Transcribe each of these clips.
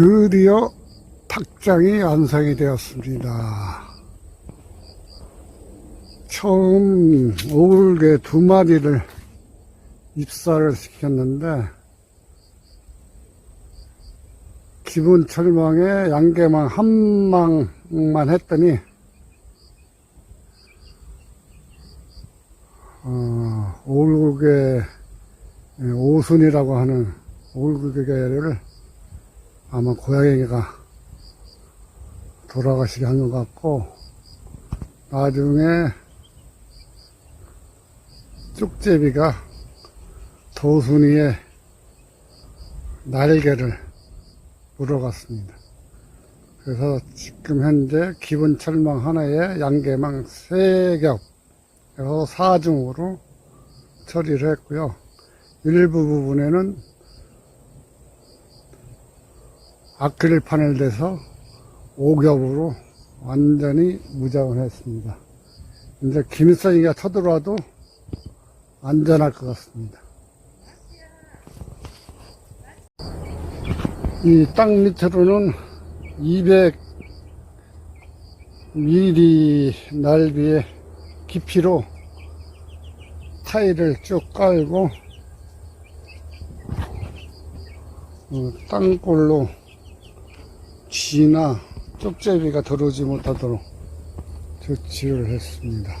드디어 탁장이 완성이 되었습니다. 처음 오울개 두 마리를 입사를 시켰는데 기본 철망에 양계망 한 망만 했더니 어, 오울개 오순이라고 하는 오울개를 아마 고양이가 돌아가시게 한 것 같고 나중에 쪽제비가 도순이의 날개를 물어갔습니다. 그래서 지금 현재 기본 철망 하나에 양계망 3겹, 그래서 4중으로 처리를 했고요. 일부 부분에는 아크릴 판을 대서 5겹으로 완전히 무장을 했습니다. 이제 김선이가 쳐들어와도 안전할 것 같습니다. 이 땅 밑으로는 200 mm 넓이의 깊이로 타일을 쭉 깔고 어, 땅굴로 쥐나 쪽제비가 들어오지 못하도록 조치를 했습니다.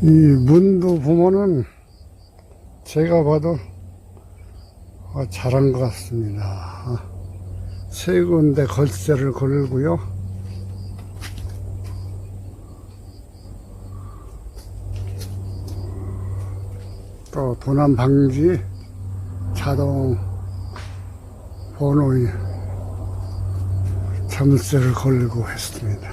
이 문도 보면은 제가 봐도 어, 잘한 것 같습니다. 세 군데 걸쇠를 걸고요. 또 도난 방지 자동 번호에 점세를 걸고 했습니다.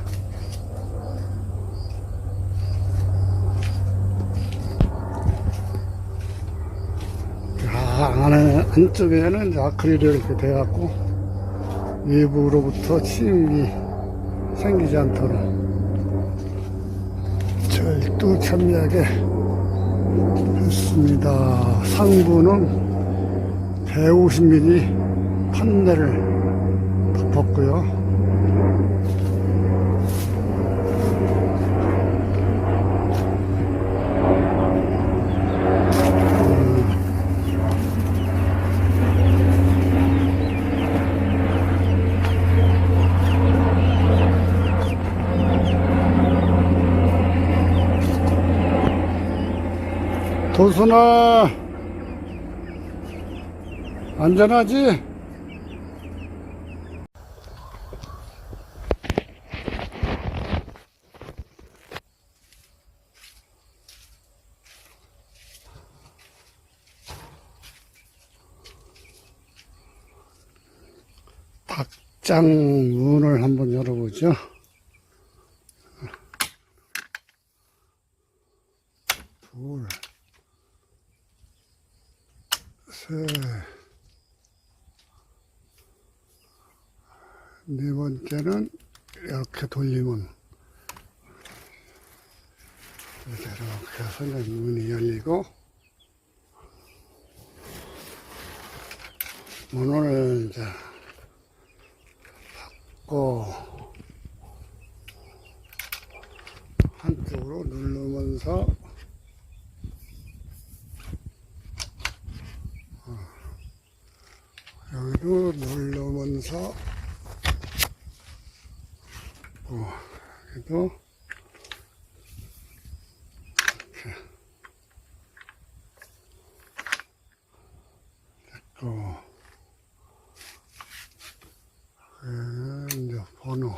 아, 안에, 안쪽에는 아크릴이 이렇게 돼갖고 외부로부터 침입이 생기지 않도록 절도 참미하게 했습니다. 상부는 150mm 판넬을 덮었고요. 도순아 안전하지? 닭장 문을 한번 열어보죠. 네 번째는 이렇게 돌리면 이렇게 해서 문이 열리고 문을 이제 닫고 한쪽으로 누르면서 누르면서 어, 여기도 이렇게 됐고 그 이제 번호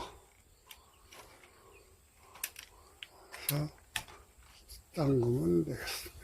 그래서 잠그면 되겠습니다.